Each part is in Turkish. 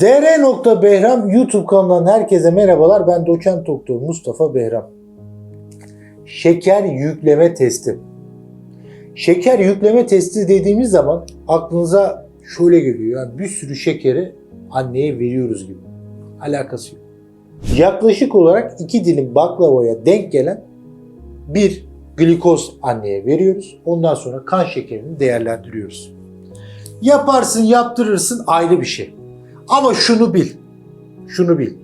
dr.behram YouTube kanalından herkese merhabalar. Ben doçent doktor Mustafa Behram. Şeker yükleme testi. Şeker yükleme testi dediğimiz zaman aklınıza şöyle geliyor. Yani bir sürü şekeri anneye veriyoruz gibi. Alakası yok. Yaklaşık olarak iki dilim baklavaya denk gelen bir glikoz anneye veriyoruz. Ondan sonra kan şekerini değerlendiriyoruz. Yaparsın, yaptırırsın ayrı bir şey. Ama şunu bil. Şunu bil.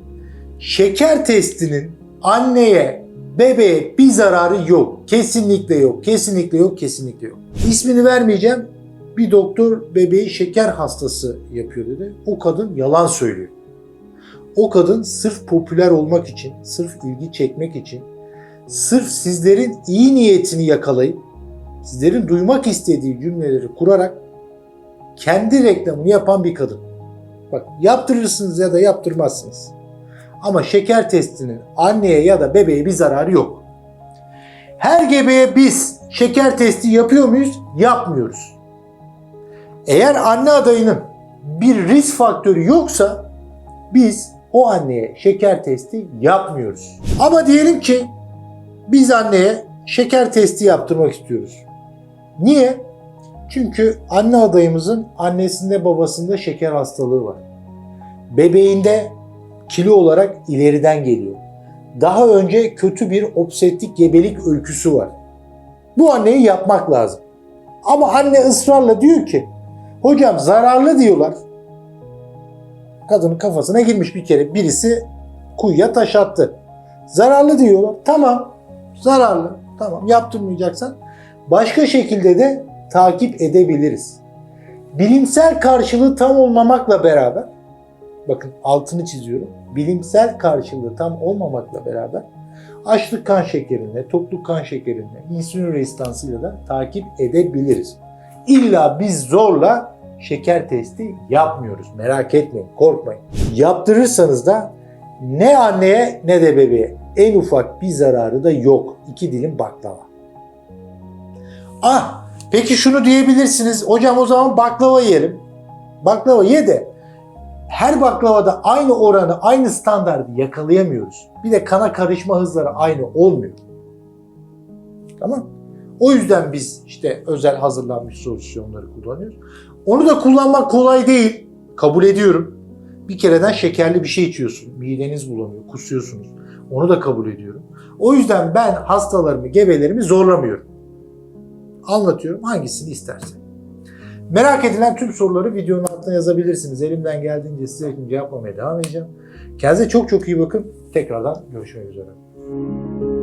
Şeker testinin anneye, bebeğe bir zararı yok. Kesinlikle yok. Kesinlikle yok. Kesinlikle yok. İsmini vermeyeceğim. Bir doktor bebeği şeker hastası yapıyor dedi. O kadın yalan söylüyor. O kadın sırf popüler olmak için, sırf ilgi çekmek için, sırf sizlerin iyi niyetini yakalayıp sizlerin duymak istediği cümleleri kurarak kendi reklamını yapan bir kadın. Bak yaptırırsınız ya da yaptırmazsınız. Ama şeker testinin anneye ya da bebeğe bir zararı yok. Her gebeye biz şeker testi yapıyor muyuz? Yapmıyoruz. Eğer anne adayının bir risk faktörü yoksa biz o anneye şeker testi yapmıyoruz. Ama diyelim ki biz anneye şeker testi yaptırmak istiyoruz. Niye? Çünkü anne adayımızın annesinde babasında şeker hastalığı var. Bebeğinde kilo olarak ileriden geliyor. Daha önce kötü bir obstetrik gebelik öyküsü var. Bu anneyi yapmak lazım. Ama anne ısrarla diyor ki hocam zararlı diyorlar. Kadının kafasına girmiş bir kere birisi kuyuya taş attı. Zararlı diyorlar. Tamam zararlı. Tamam yaptırmayacaksan başka şekilde de takip edebiliriz. Bilimsel karşılığı tam olmamakla beraber bakın altını çiziyorum. Bilimsel karşılığı tam olmamakla beraber açlık kan şekerinde, tokluk kan şekerinde, insülin rezistansıyla da takip edebiliriz. İlla biz zorla şeker testi yapmıyoruz. Merak etmeyin, korkmayın. Yaptırırsanız da ne anneye ne de bebeğe en ufak bir zararı da yok. İki dilim baklava. Ah peki şunu diyebilirsiniz. Hocam o zaman baklava yiyelim. Baklava ye de her baklavada aynı oranı, aynı standartı yakalayamıyoruz. Bir de kana karışma hızları aynı olmuyor. Tamam. O yüzden biz işte özel hazırlanmış solüsyonları kullanıyoruz. Onu da kullanmak kolay değil. Kabul ediyorum. Bir kereden şekerli bir şey içiyorsun. Mideniz bulanıyor, kusuyorsunuz. Onu da kabul ediyorum. O yüzden ben hastalarımı, gebelerimi zorlamıyorum. Anlatıyorum hangisini istersen. Merak edilen tüm soruları videonun altına yazabilirsiniz. Elimden geldiğince size cevaplamaya devam edeceğim. Kendinize çok çok iyi bakın. Tekrardan görüşmek üzere.